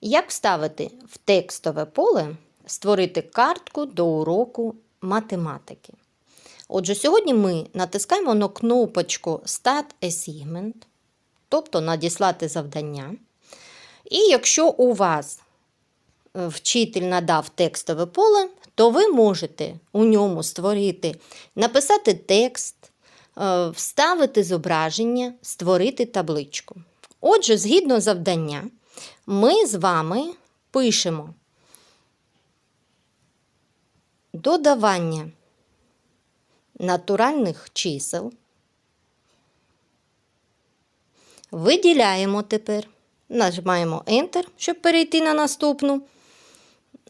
Як вставити в текстове поле створити картку до уроку математики? Отже, сьогодні ми натискаємо на кнопочку Start Assignment, тобто надіслати завдання. І якщо у вас е, вчитель надав текстове поле, то ви можете у ньому створити, написати текст, е, вставити зображення, створити табличку. Отже, згідно завдання, ми з вами пишемо додавання натуральних чисел. Виділяємо тепер, нажимаємо Enter, щоб перейти на наступну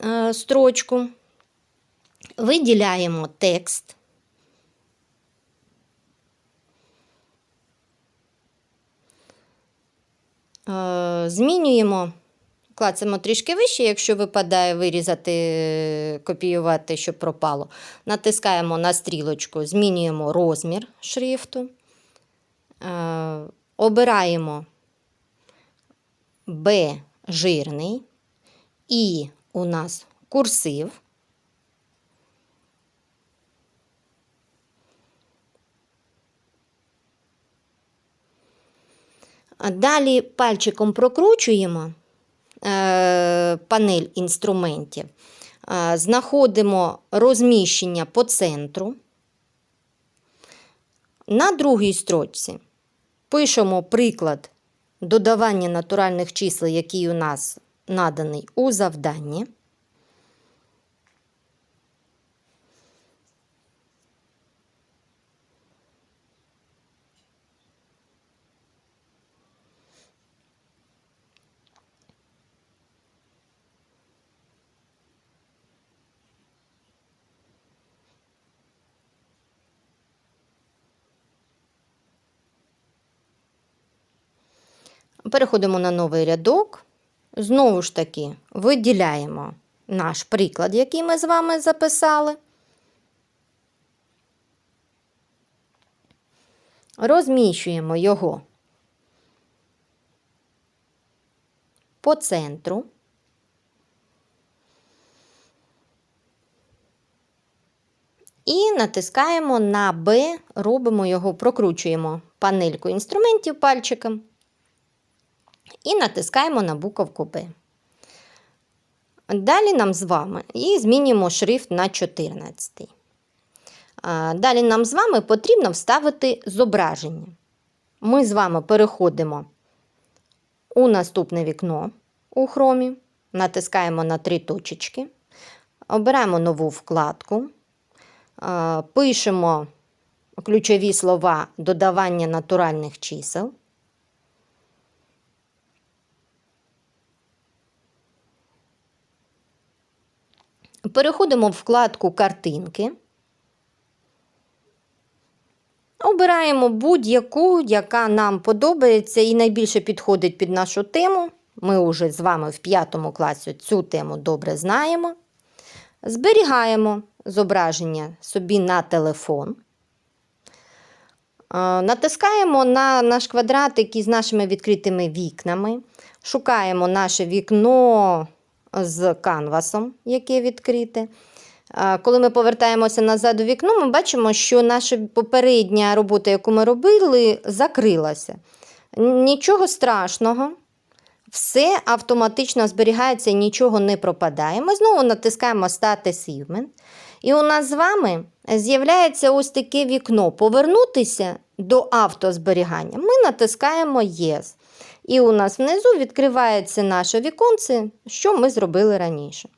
е, строчку. Виділяємо текст. Змінюємо, клацаємо трішки вище, якщо випадає вирізати, копіювати, щоб пропало. Натискаємо на стрілочку, змінюємо розмір шрифту. Е, Обираємо Б жирний. І у нас курсив. Далі пальчиком прокручуємо е, панель інструментів, е, знаходимо розміщення по центру. На другій строчці пишемо приклад додавання натуральних чисел, який у нас наданий у завданні. Переходимо на новий рядок. Знову ж таки, виділяємо наш приклад, який ми з вами записали. Розміщуємо його по центру. І натискаємо на Б, робимо його, прокручуємо панельку інструментів пальчиком і натискаємо на буковку Б. Далі нам з вами і змінюємо шрифт на 14. Далі нам з вами потрібно вставити зображення. Ми з вами переходимо у наступне вікно у хромі, натискаємо на три точечки, обираємо нову вкладку, пишемо ключові слова додавання натуральних чисел. Переходимо в вкладку картинки. Обираємо будь-яку, яка нам подобається і найбільше підходить під нашу тему. Ми вже з вами в п'ятому класі цю тему добре знаємо. Зберігаємо зображення собі на телефон. Натискаємо на наш квадратик із нашими відкритими вікнами. Шукаємо наше вікно з канвасом, яке відкрите. Коли ми повертаємося назад у вікно, ми бачимо, що наша попередня робота, яку ми робили, закрилася. Нічого страшного, все автоматично зберігається нічого не пропадає. Ми знову натискаємо Start Achievement. І у нас з вами з'являється ось таке вікно. Повернутися до автозберігання. Ми натискаємо Yes. І у нас внизу відкривається наше віконце, що ми зробили раніше.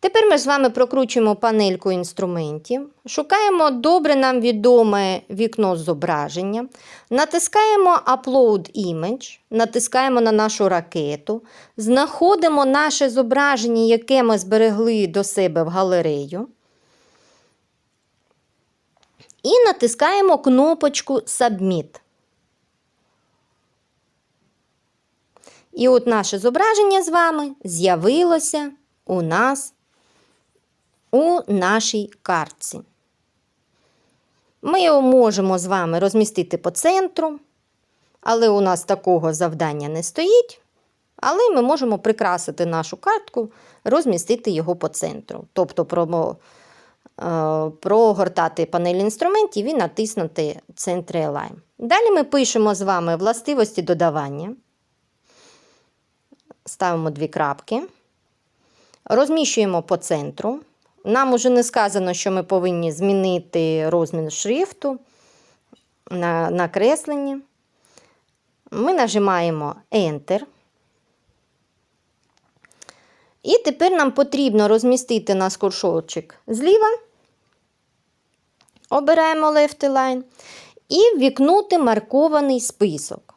Тепер ми з вами прокручуємо панельку інструментів, шукаємо добре нам відоме вікно зображення, натискаємо Upload Image, натискаємо на нашу ракету, знаходимо наше зображення, яке ми зберегли до себе в галерею. І натискаємо кнопочку Submit. І от наше зображення з вами з'явилося у нас у нашій картці. Ми його можемо з вами розмістити по центру, але у нас такого завдання не стоїть. Але ми можемо прикрасити нашу картку, розмістити його по центру. Тобто е, прогортати панель інструментів і натиснути центр Align. Далі ми пишемо з вами властивості додавання. Ставимо дві крапки. Розміщуємо по центру. Нам уже не сказано, що ми повинні змінити розмір шрифту на, на. Ми нажимаємо Enter. І тепер нам потрібно розмістити наш куршовчик зліва. Обираємо Left Line. І ввікнути маркований список.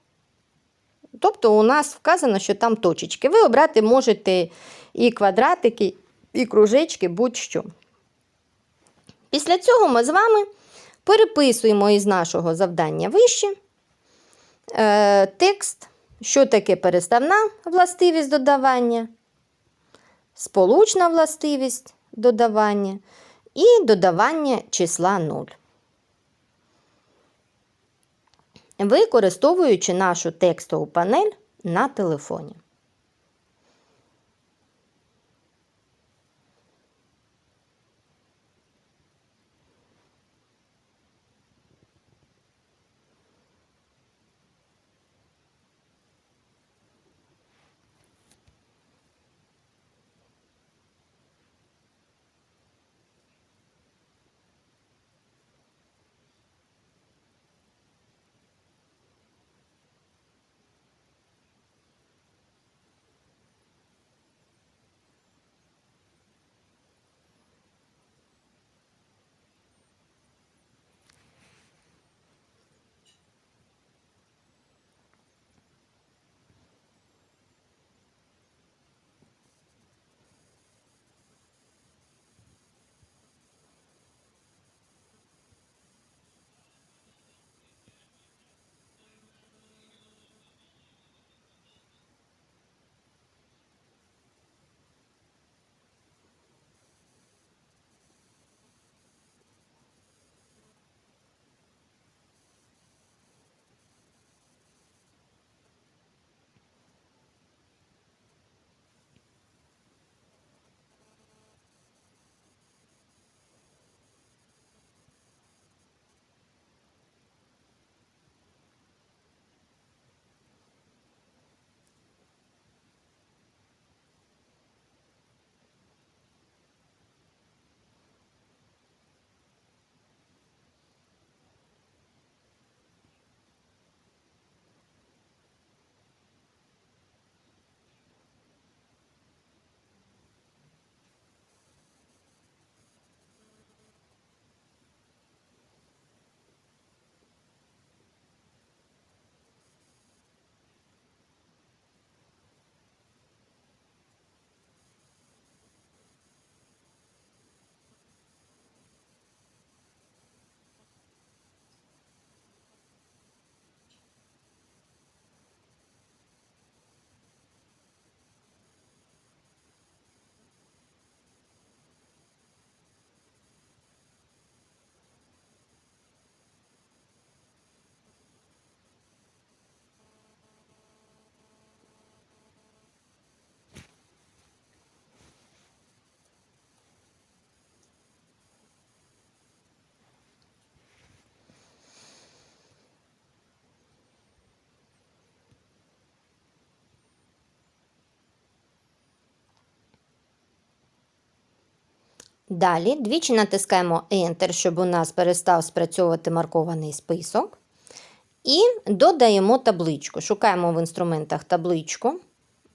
Тобто у нас вказано, що там точечки. Ви обрати можете і квадратики, і кружечки, будь-що. Після цього ми з вами переписуємо із нашого завдання вище е, текст, що таке переставна властивість додавання, сполучна властивість додавання і додавання числа 0. Використовуючи нашу текстову панель на телефоні. Далі двічі натискаємо Enter, щоб у нас перестав спрацьовувати маркований список. І додаємо табличку. Шукаємо в інструментах табличку,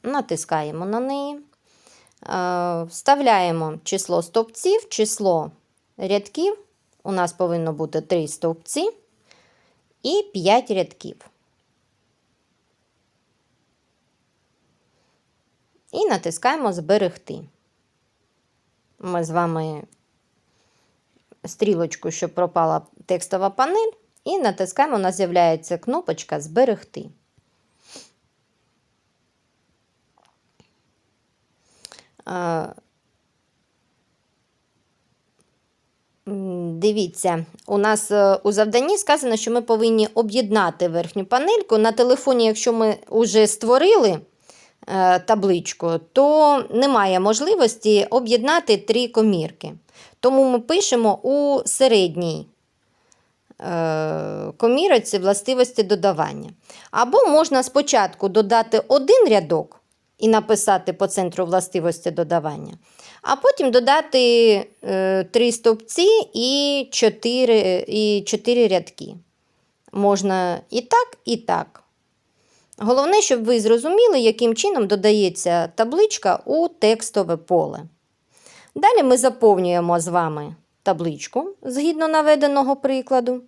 натискаємо на неї, е, вставляємо число стовпців, число рядків. У нас повинно бути 3 стовпці і 5 рядків. І натискаємо Зберегти. Ми з вами стрілочку, щоб пропала текстова панель, і натискаємо, у нас з'являється кнопочка Зберегти. Дивіться, у нас е, у завданні сказано, що ми повинні об'єднати верхню панельку. На телефоні, якщо ми вже створили табличку, то немає можливості об'єднати три комірки. Тому ми пишемо у середній е, комірці властивості додавання. Або можна спочатку додати один рядок і написати по центру властивості додавання, а потім додати е, три стовпці і чотири, і чотири рядки. Можна і так, і так. Головне, щоб ви зрозуміли, яким чином додається табличка у текстове поле. Далі ми заповнюємо з вами табличку згідно наведеного прикладу.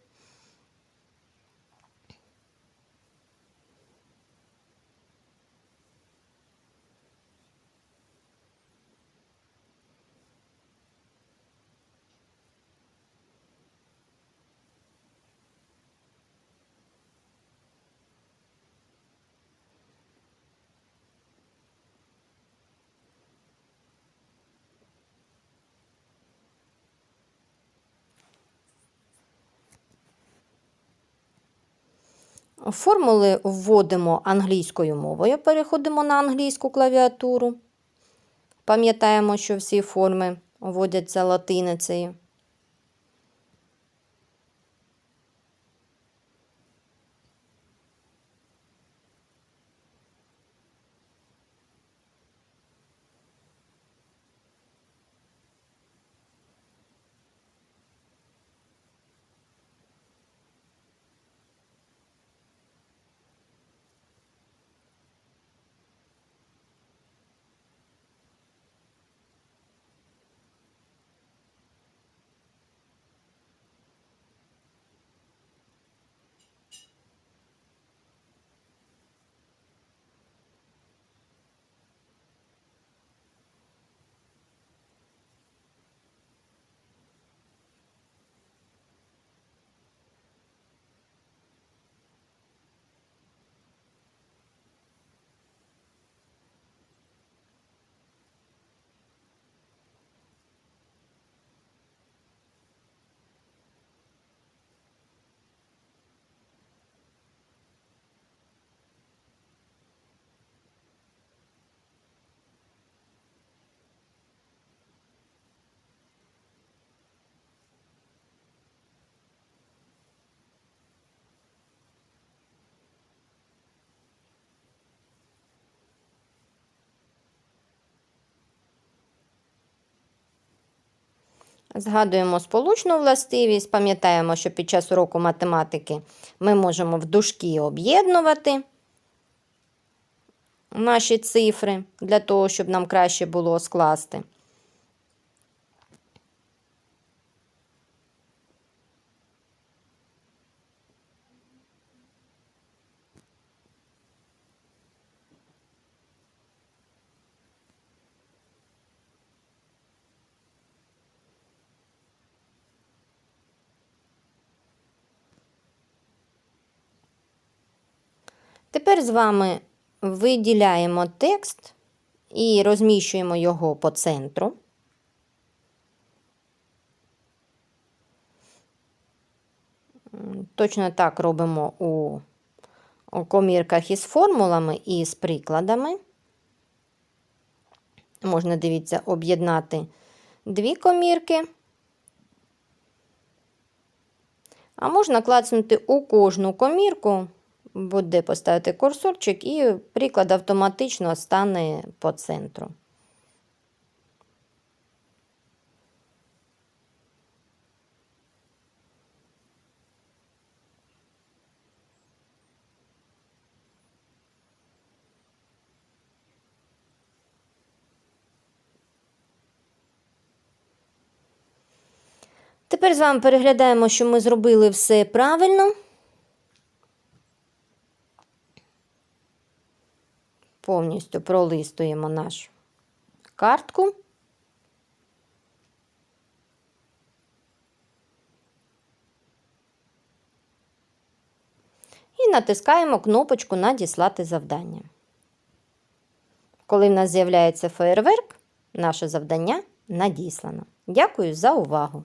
Формули вводимо англійською мовою, переходимо на англійську клавіатуру. Пам'ятаємо, що всі форми вводяться латиницею. Згадуємо сполучну властивість, пам'ятаємо, що під час уроку математики ми можемо в дужки об'єднувати наші цифри для того, щоб нам краще було скласти. Тепер з вами виділяємо текст і розміщуємо його по центру. Точно так робимо у, комірках із формулами і з прикладами. Можна, дивіться, об'єднати дві комірки. А можна клацнути у кожну комірку буде поставити курсорчик, і приклад автоматично стане по центру. Тепер з вами переглядаємо, що ми зробили все правильно. Повністю пролистуємо нашу картку. І натискаємо кнопочку Надіслати завдання. Коли в нас з'являється феєрверк, наше завдання надіслано. Дякую за увагу!